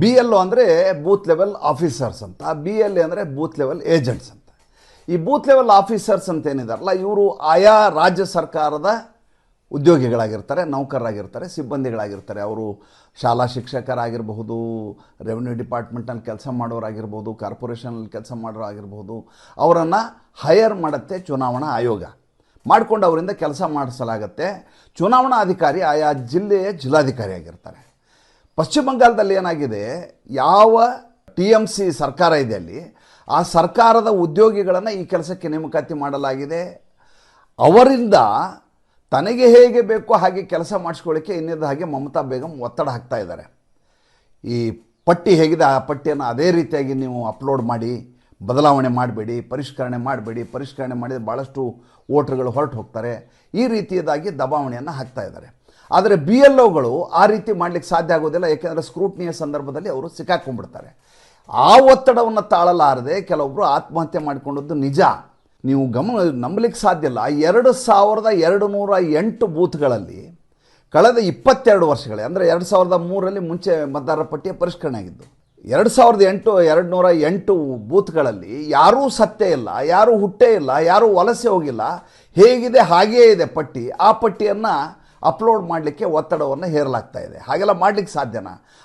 B L ಅಂದರೆ booth level officers ಅಂತ. B L A ಅಂದರೆ ಬೂತ್ ಲೆವೆಲ್ ಏಜೆಂಟ್ಸ್ ಅಂತ. ಈ ಬೂತ್ ಲೆವೆಲ್ ಆಫೀಸರ್ಸ್ ಅಂತ ಏನಿದಾರಲ್ಲ, ಇವರು ಆಯಾ ರಾಜ್ಯ ಸರ್ಕಾರದ ಉದ್ಯೋಗಿಗಳಾಗಿರ್ತಾರೆ, ನೌಕರರಾಗಿರ್ತಾರೆ, ಸಿಬ್ಬಂದಿಗಳಾಗಿರ್ತಾರೆ. ಅವರು ಶಾಲಾ ಶಿಕ್ಷಕರಾಗಿರಬಹುದು ರೆವಿನ್ಯೂ ಡಿಪಾರ್ಟ್ಮೆಂಟಲ್ಲಿ ಕೆಲಸ ಮಾಡೋರಾಗಿರ್ಬೋದು ಕಾರ್ಪೊರೇಷನಲ್ಲಿ ಕೆಲಸ ಮಾಡೋರಾಗಿರ್ಬೋದು ಅವರನ್ನು ಹೈಯರ್ ಮಾಡುತ್ತೆ ಚುನಾವಣಾ ಆಯೋಗ. ಮಾಡಿಕೊಂಡು ಅವರಿಂದ ಕೆಲಸ ಮಾಡಿಸಲಾಗತ್ತೆ. ಚುನಾವಣಾ ಅಧಿಕಾರಿ ಆಯಾ ಜಿಲ್ಲೆಯ ಜಿಲ್ಲಾಧಿಕಾರಿ ಆಗಿರ್ತಾರೆ. ಪಶ್ಚಿಮ ಬಂಗಾಳದಲ್ಲಿ ಏನಾಗಿದೆ, ಯಾವ ಟಿ ಎಂ ಸಿ ಸರ್ಕಾರ ಇದೆ ಅಲ್ಲಿ, ಆ ಸರ್ಕಾರದ ಉದ್ಯೋಗಿಗಳನ್ನು ಈ ಕೆಲಸಕ್ಕೆ ನೇಮಕಾತಿ ಮಾಡಲಾಗಿದೆ. ಅವರಿಂದ ತನಗೆ ಹೇಗೆ ಬೇಕೋ ಹಾಗೆ ಕೆಲಸ ಮಾಡಿಸ್ಕೊಳ್ಳಿಕ್ಕೆ ಇನ್ನಿದ್ದ ಹಾಗೆ ಮಮತಾ ಬೇಗಂ ಒತ್ತಡ ಹಾಕ್ತಾ ಇದ್ದಾರೆ. ಈ ಪಟ್ಟಿ ಹೇಗಿದೆ, ಆ ಪಟ್ಟಿಯನ್ನು ಅದೇ ರೀತಿಯಾಗಿ ನೀವು ಅಪ್ಲೋಡ್ ಮಾಡಿ, ಬದಲಾವಣೆ ಮಾಡಬೇಡಿ, ಪರಿಷ್ಕರಣೆ ಮಾಡಬೇಡಿ, ಪರಿಷ್ಕರಣೆ ಮಾಡಿದರೆ ಭಾಳಷ್ಟು ವೋಟರ್ಗಳು ಹೊರಟು ಹೋಗ್ತಾರೆ. ಈ ರೀತಿಯದಾಗಿ ದಬಾವಣೆಯನ್ನು ಹಾಕ್ತಾ ಇದ್ದಾರೆ. ಆದರೆ ಬಿ ಎಲ್ ಒಗಳು ಆ ರೀತಿ ಮಾಡಲಿಕ್ಕೆ ಸಾಧ್ಯ ಆಗೋದಿಲ್ಲ, ಏಕೆಂದರೆ ಸ್ಕ್ರೂಟ್ನಿಯ ಸಂದರ್ಭದಲ್ಲಿ ಅವರು ಸಿಕ್ಕಾಕೊಂಡ್ಬಿಡ್ತಾರೆ. ಆ ಒತ್ತಡವನ್ನು ತಾಳಲಾರದೆ ಕೆಲವೊಬ್ಬರು ಆತ್ಮಹತ್ಯೆ ಮಾಡಿಕೊಂಡದ್ದು ನಿಜ. ನೀವು ಗಮನ ನಂಬಲಿಕ್ಕೆ ಸಾಧ್ಯ ಇಲ್ಲ. ಎರಡು ಸಾವಿರದ ಎರಡು ನೂರ ಎಂಟು ಬೂತ್ಗಳಲ್ಲಿ ಕಳೆದ ಇಪ್ಪತ್ತೆರಡು ವರ್ಷಗಳೇ ಅಂದರೆ ಎರಡು ಸಾವಿರದ ಮೂರರಲ್ಲಿ ಮುಂಚೆ ಮತದಾರರ ಪಟ್ಟಿಯ ಪರಿಷ್ಕರಣೆ ಆಗಿದ್ದು, ಎರಡು ಸಾವಿರದ ಎಂಟು ಎರಡು ನೂರ ಎಂಟು ಬೂತ್ಗಳಲ್ಲಿ ಯಾರೂ ಸತ್ಯ ಇಲ್ಲ, ಯಾರೂ ಹುಟ್ಟೇ ಇಲ್ಲ, ಯಾರೂ ವಲಸೆ ಹೋಗಿಲ್ಲ. ಹೇಗಿದೆ ಹಾಗೇ ಇದೆ ಪಟ್ಟಿ. ಆ ಪಟ್ಟಿಯನ್ನು ಅಪ್ಲೋಡ್ ಮಾಡಲಿಕ್ಕೆ ಒತ್ತಡವನ್ನು ಹೇರಲಾಗ್ತಾ ಇದೆ. ಹಾಗೆಲ್ಲ ಮಾಡಲಿಕ್ಕೆ ಸಾಧ್ಯನಾ?